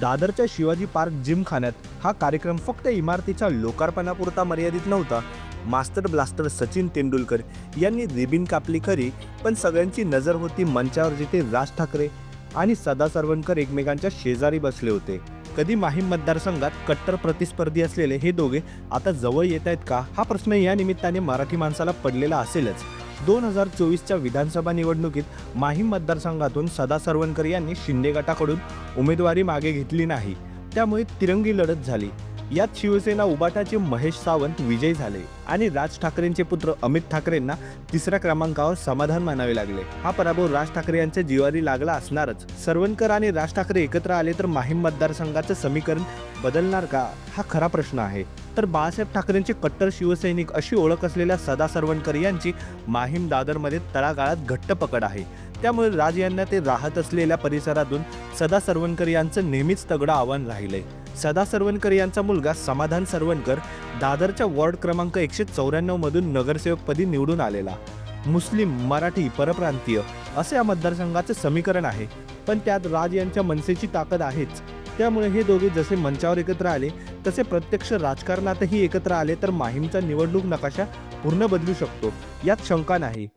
दादरच्या शिवाजी पार्क जिमखान्यात हा कार्यक्रम फक्त इमारतीच्या लोकार्पणापुरता मर्यादित नव्हता. मास्टर ब्लास्टर सचिन तेंडुलकर यांनी रिबिन कापली खरी पण सगळ्यांची नजर होती मंचावर जिथे राज ठाकरे आणि सदा सरवणकर एकमेकांच्या शेजारी बसले होते. कधी माहीम मतदारसंघात कट्टर प्रतिस्पर्धी असलेले हे दोघे आता जवळ येत आहेत का? हा प्रश्न या निमित्ताने मराठी माणसाला पडलेला असेलच. दोन हजार चोवीसच्या विधानसभा निवडणुकीत माहीम मतदारसंघातून सदा सरवणकर यांनी शिंदे गटाकडून उमेदवारी मागे घेतली नाही. त्यामुळे तिरंगी लढत झाली. यात शिवसेना उबाटाचे महेश सावंत विजयी झाले आणि राज ठाकरेंचे पुत्र अमित ठाकरेंना तिसऱ्या क्रमांकावर समाधान मानावे लागले. हा पराभव राज ठाकरे यांच्या जिवारी लागला असणारच. सरवणकर आणि राज ठाकरे एकत्र आले तर माहीम मतदारसंघाचं समीकरण बदलणार का? हा खरा प्रश्न आहे. तर बाळासाहेब ठाकरेंचे कट्टर शिवसैनिक अशी ओळख असलेल्या सदा सरवणकर यांची माहीम दादरमध्ये तळागाळात घट्ट पकड आहे. त्यामुळे राज यांना ते राहत असलेल्या परिसरातून सदा सरवणकर यांचं नेहमीच तगडं आव्हान राहिलंय सदा सरवणकर यांचा मुलगा समाधान सरवणकर दादरच्या वॉर्ड क्रमांक एकशे चौऱ्याण्णव मधून नगरसेवकपदी निवडून आलेला. मुस्लिम मराठी परप्रांतीय असे या मतदारसंघाचे समीकरण आहे. पण त्यात राज यांच्या मनसेची ताकद आहेच. त्यामुळे हे दोघे जसे मंचावर एकत्र आले तसे प्रत्यक्ष राजकारणातही एकत्र आले तर माहीमचा निवडणूक नकाशा पूर्ण बदलू शकतो. यात शंका नाही.